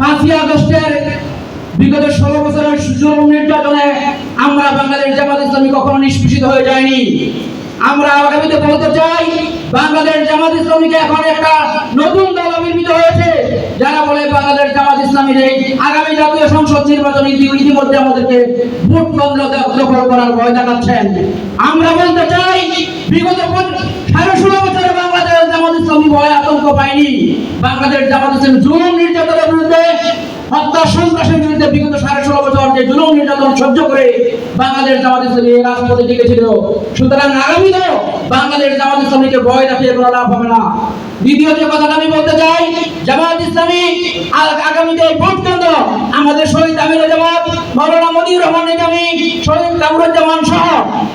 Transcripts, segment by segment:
পাঁচই আগস্টের বিগত ষোলো বছরের জুলুম নির্যাতনে আমরা বাংলাদেশ জামাত ইসলামী কখনো নিষ্পেষিত হয়ে যায়নি। আমরা আগামীতে বলতে চাই বাংলাদেশ জামাত ইসলামীকে এখন একটা নতুন দল আবির্ভূত হয়েছে। যারা বলে বাংলাদেশ জামাত ইসলামীর এই আগামী জাতীয় সংসদ নির্বাচন ইতিমধ্যে আমাদেরকে ভোট কেন্দ্র দখল করার ভয় দেখাচ্ছেন। আমরা বলতে চাই, বিগত সাড়ে ষোলো বছরে বাংলাদেশ জামাত ইসলামী ভয় আতঙ্ক পায়নি। বাংলাদেশ জামাত ইসলামী জুলুম নির্যাতনের হত্যা সন্ত্রাসের বিরুদ্ধে বিগত সাড়ে ষোলো বছর যে জুলুম নির্যাতন সহ্য করে বাংলাদেশ জামাত ইসলামী এই রাজপথে টিকেছিল সুতরাং আগামীতেও বাংলাদেশ জামাত ইসলামীকে ভয় দেখিয়ে কোনো লাভ হবে না দ্বিতীয় যে কথাটা আমি বলতে চাই জামাত ইসলামী আগামীতে ভোট কেন্দ্র আমাদের শহীদ আমির জামাত মৌলানা মদিউর রহমান শহীদ কামরুজ্জামান সহ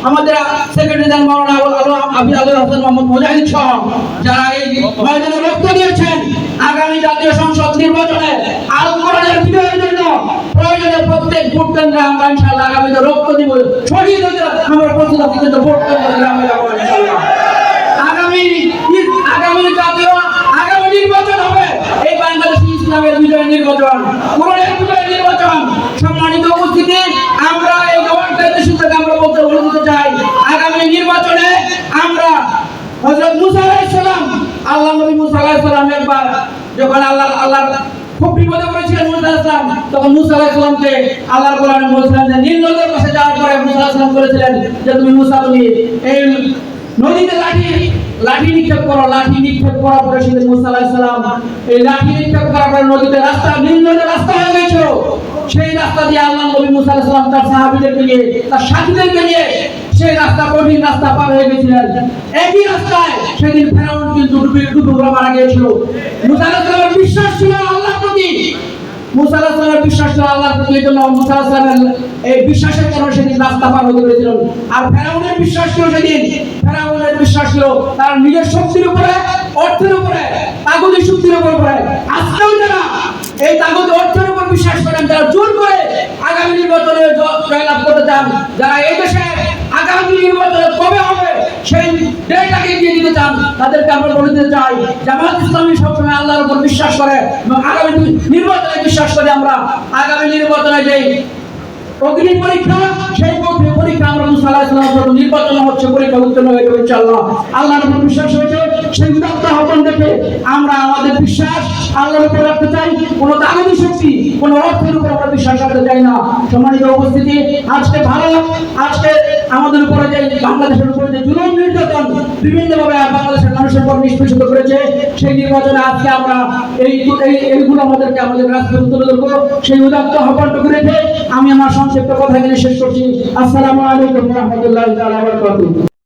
আমাদের সেক্রেটারি জেনারেল মৌলানা আবি আলুল হাসান মোহাম্মদ মুজাহিদ সহ যারা এই ময়দানে রক্ত দিয়েছেন আগামী জাতীয় সংসদ নির্বাচনে আল কোরআনের বিজয়ের জন্য প্রয়োজনে প্রত্যেক ভোট কেন্দ্রে আমরা ইনশাআল্লাহ আগামীতে রক্ত দিব। শহীদ হতে আমরা প্রস্তুত কিন্তু ভোট কেন্দ্রে আমরা যাব আগামী আগামী জাতীয়, আগামী নির্বাচন হবে। এই বাংলাদেশ ইসলামের বিজয় নির্বাচন, কোরআনের বিজয় নির্বাচন। সম্মানিত উপস্থিতি, আমরা এই গভর্নমেন্টের সুযোগ আমরা বলতে বলে চাই, আগামী নির্বাচনে আমরা হযরত মুসা আলাইহিস আল্লাহ নবী মুসা আলাইহিস একবার যখন আল্লাহ আল্লাহ খুব বিপদে পড়েছিলেন মুসা ইসলাম তখন মুসা ইসলামকে সালামকে আল্লাহর কোরআনে বলেছিলেন যে নীল নদের কাছে যাওয়ার পরে মুসা ইসলাম করেছিলেন যে তুমি মুসা তুমি এই নদীতে লাঠি লাঠি নিক্ষেপ করো, লাঠি নিক্ষেপ করার পরে সেদিন মুসা আলাইহিস সালাম এই লাঠি নিক্ষেপ করার পরে নদীতে রাস্তা, নীল নদের রাস্তা হয়ে গেছিল সেই রাস্তা দিয়ে আল্লাহ নবী মুসা সালাম তার সাহাবীদেরকে নিয়ে, তার সাথীদেরকে নিয়ে সেই রাস্তা কঠিন রাস্তা পার হয়ে গেছিলেন। একই রাস্তায় সেদিন ফেরাউন কিন্তু ডুবে ডুবে ওরা মারা গিয়েছিল মুসা সালামের বিশ্বাস ছিল আল্লাহর প্রতি। মুসা সালামের বিশ্বাস ছিল আল্লাহর প্রতি, এই জন্য মুসা এই বিশ্বাসের কারণে সেদিন রাস্তা পার হতে পেরেছিলেন আর ফেরাউনের বিশ্বাস ছিল সেদিন, ফেরাউনের বিশ্বাস ছিল তার নিজের শক্তির উপরে, অর্থের উপরে তাগুদি শক্তির উপর আজকেও যারা এই তাগুদি অর্থের উপর বিশ্বাস করেন, যারা জোর করে জয়লাভ করতে চান, যারা এই দেশে আগামী নির্বাচন কবে হবে, সেই ডেটাকে দিয়ে দিতে চান, তাদেরকে আমরা বলে দিতে চাই, জামাত ইসলামী সবসময় আল্লাহর উপর বিশ্বাস করে এবং আগামী নির্বাচনে বিশ্বাস করে আমরা। আগামী নির্বাচনে যেই অগ্নি পরীক্ষা, সেই অগ্নি পরীক্ষা আমরা মুসা জন্য নির্বাচন হচ্ছে, পরীক্ষা উত্তীর্ণ হয়ে যাবে ইনশাআল্লাহ। আল্লাহর উপর বিশ্বাস হয়েছে, সেই উদাত্ত আহ্বান আমরা আমাদের বিশ্বাস আল্লাহর উপর রাখতে চাই। কোনো শক্তি, কোনো অর্থের উপর আমরা বিশ্বাস রাখতে চাই না। সম্মানিত উপস্থিতি, আজকে ভারত, আজকে আমাদের উপরে যে বাংলাদেশের উপরে যে নির্যাতন বাংলাদেশের মানুষের উপর নিষ্পেষিত করেছে, সেই নির্বাচনে আজকে আমরা এই এই- এইগুলো আমাদেরকে আমাদের সেই উদাত্ত আহ্বানটুকু রেখে আমি আমার সংক্ষিপ্ত কথা এখানে শেষ করছি। আসসালামু আলাইকুম রহমতুল্লাহ